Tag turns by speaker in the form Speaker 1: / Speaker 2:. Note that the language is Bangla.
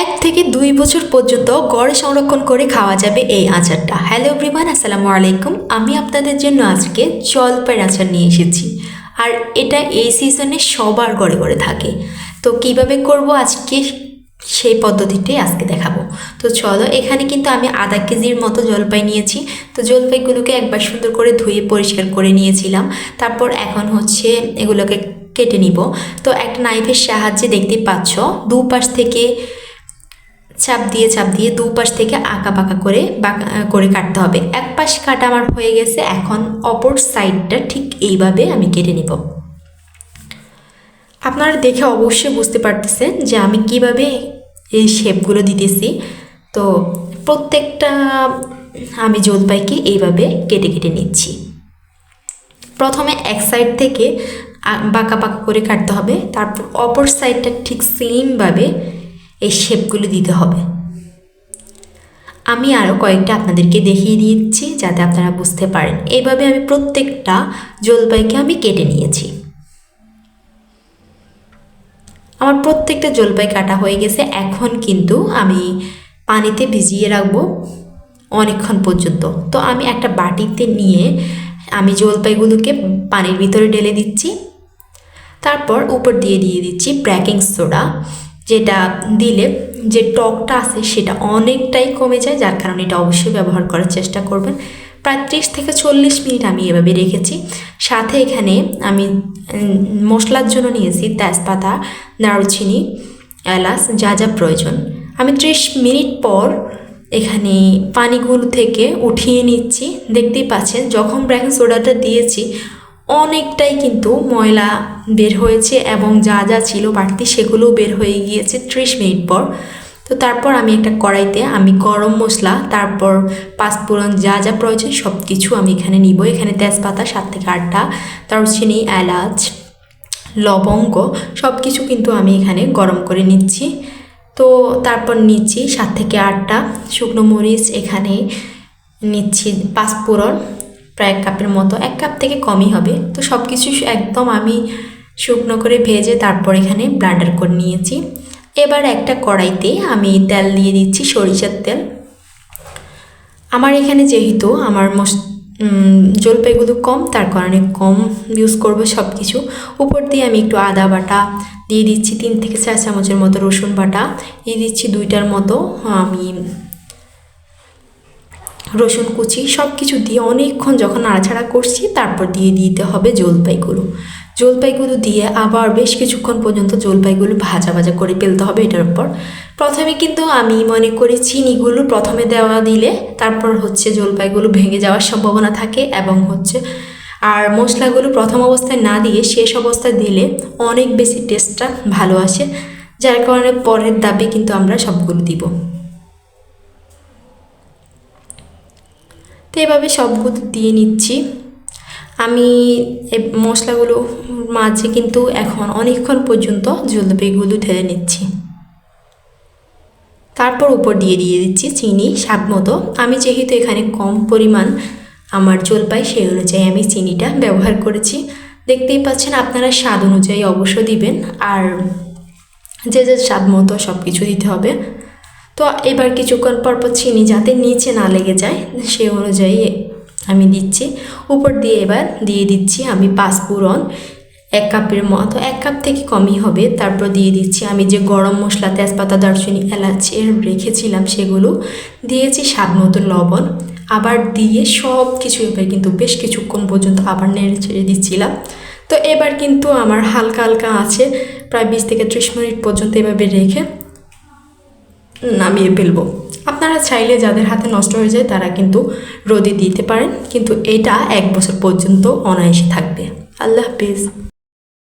Speaker 1: এক থেকে দুই বছর পর্যন্ত গড়ে সংরক্ষণ করে খাওয়া যাবে এই আচারটা। হ্যালো এভরিওয়ান আসসালামু আলাইকুম। আমি আপনাদের জন্য আজকে জলপাইয়ের আচার নিয়ে এসেছি। আর এটা এই সিজনে সবার গড়ে গড়ে থাকে। তো কীভাবে করব আজকে সেই পদ্ধতিটাই আজকে দেখাবো। তো চলো, এখানে কিন্তু আমি আধা কেজির মতো জলপাই নিয়েছি। তো জলপাইগুলোকে একবার সুন্দর করে ধুয়ে পরিষ্কার করে নিয়েছিলাম। তারপর এখন হচ্ছে এগুলোকে কেটে নিব। তো একটা নাইফের সাহায্যে দেখতে পাচ্ছ, দুপাশ থেকে চাপ দিয়ে চাপ দিয়ে দুপাশ থেকে আঁকা বাঁকা করে বাঁকা করে কাটতে হবে। এক পাশ কাটা আমার হয়ে গেছে, এখন অপর সাইডটা ঠিক এইভাবে আমি কেটে নিব। আপনারা দেখে অবশ্যই বুঝতে পারতেছেন যে আমি কীভাবে এই শেপগুলো দিতেছি। তো প্রত্যেকটা আমি জলপাইকে এইভাবে কেটে কেটে নিচ্ছি। প্রথমে এক সাইড থেকে বাঁকা বাঁকা করে কাটতে হবে। তারপর অপর সাইডটা ঠিক সেমভাবে এই শেপগুলো দিতে হবে। আমি আরও কয়েকটা আপনাদেরকে দেখিয়ে দিচ্ছি যাতে আপনারা বুঝতে পারেন। এইভাবে আমি প্রত্যেকটা জলপাইকে আমি কেটে নিয়েছি। আমার প্রত্যেকটা জলপাই কাটা হয়ে গেছে। এখন কিন্তু আমি পানিতে ভিজিয়ে রাখব অনেকক্ষণ পর্যন্ত। তো আমি একটা বাটিতে নিয়ে আমি জলপাইগুলোকে পানির ভিতরে ঢেলে দিচ্ছি। তারপর উপর দিয়ে দিয়ে দিচ্ছি ব্রেকিং সোডা। যেটা দিলে যে টকটা আছে সেটা অনেকটাই কমে যায়, যার কারণে এটা অবশ্যই ব্যবহার করার চেষ্টা করবেন। প্রায় ত্রিশ থেকে চল্লিশ মিনিট আমি এভাবে রেখেছি। সাথে এখানে আমি মশলার জন্য নিয়েছি তেজপাতা, দারুচিনি, এলাচ, যা যা প্রয়োজন। আমি ত্রিশ মিনিট পর এখানে পানিগুলো থেকে উঠিয়ে নিচ্ছি। দেখতেই পাচ্ছেন, যখন ব্রেকিং সোডাটা দিয়েছি অনেকটাই কিন্তু ময়লা বের হয়েছে এবং যা যা ছিল বাড়তি সেগুলোও বের হয়ে গিয়েছে ত্রিশ মিনিট পর। তো তারপর আমি একটা কড়াইতে আমি গরম মশলা, তারপর পাঁচফোড়ন যা যা প্রয়োজন সব কিছু আমি এখানে নিব। এখানে তেজপাতা, সাত থেকে আটটা দারুচিনি, এলাচ, লবঙ্গ সব কিছু কিন্তু আমি এখানে গরম করে নিচ্ছি। তো তারপর নিচ্ছি সাত থেকে আটটা শুকনো মরিচ, এখানে নিচ্ছি পাঁচফোড়ন প্রায় এক কাপের মতো, এক কাপ থেকে কমই হবে। তো সব কিছু একদম আমি শুকনো করে ভেজে তারপর এখানে ব্লান্ডার করে নিয়েছি। এবার একটা কড়াইতে আমি তেল দিয়ে দিচ্ছি সরিষার তেল। আমার এখানে যেহেতু আমার মস জলপাইগুলো কম, তার কারণে কম ইউজ করব সব কিছু উপর দিয়ে আমি একটু আদা বাটা দিয়ে দিচ্ছি, তিন থেকে চার চামচের মতো রসুন বাটা। দিয়ে দিচ্ছি দুইটার মতো, আমি রসুন কুচি সব কিছু দিয়ে অনেকক্ষণ যখন নাড়াচাড়া করছি, তারপর দিয়ে দিতে হবে জলপাইগুলো। জলপাইগুলো দিয়ে আবার বেশ কিছুক্ষণ পর্যন্ত জলপাইগুলো ভাজা ভাজা করে ফেলতে হবে এটার উপর। প্রথমে কিন্তু আমি মনে করি চিনিগুলো প্রথমে দেওয়া দিলে তারপর হচ্ছে জলপাইগুলো ভেঙে যাওয়ার সম্ভাবনা থাকে এবং হচ্ছে আর মশলাগুলো প্রথম অবস্থায় না দিয়ে শেষ অবস্থায় দিলে অনেক বেশি টেস্টটা ভালো আসে, যার কারণে পরের দাবে কিন্তু আমরা সবগুলো দিব। তো এভাবে সবগুলো দিয়ে নিচ্ছি। আমি মশলাগুলো মাঝে কিন্তু এখন অনেকক্ষণ পর্যন্ত জলপাইগুলো ঢেলে নিচ্ছি। তারপর উপর দিয়ে দিয়ে দিচ্ছি চিনি, স্বাদ মতো। আমি যেহেতু এখানে কম পরিমাণ আমার জলপাই, সেই অনুযায়ী আমি চিনিটা ব্যবহার করেছি। দেখতেই পাচ্ছেন আপনারা স্বাদ অনুযায়ী অবশ্য দিবেন। আর যে যে স্বাদ মতো সব কিছু দিতে হবে। তো এবার কিছুক্ষণ পর পর চিনি যাতে নিচে না লেগে যায়, সে অনুযায়ী আমি দিচ্ছি। উপর দিয়ে এবার দিয়ে দিচ্ছি আমি পাঁচফোড়ন এক কাপের মতো। এক কাপ থেকে কমই হবে। তারপর দিয়ে দিচ্ছি আমি যে গরম মশলা, তেজপাতা, দারচিনি, এলাচ এর রেখেছিলাম সেগুলো। দিয়েছি স্বাদ মতো লবণ। আবার দিয়ে সব কিছু এবার কিন্তু বেশ কিছুক্ষণ পর্যন্ত আবার নেড়ে ছেড়ে দিচ্ছিলাম। তো এবার কিন্তু আমার হালকা হালকা আছে, প্রায় বিশ থেকে ত্রিশ মিনিট পর্যন্ত এভাবে রেখে নামিয়ে ফেলব। আপনারা চাইলে যাদের হাতে নষ্ট হয়ে যায় তারা কিন্তু রোদে দিতে পারেন, কিন্তু এটা এক বছর পর্যন্ত অনায়াসে থাকবে। আল্লাহ হাফিজ।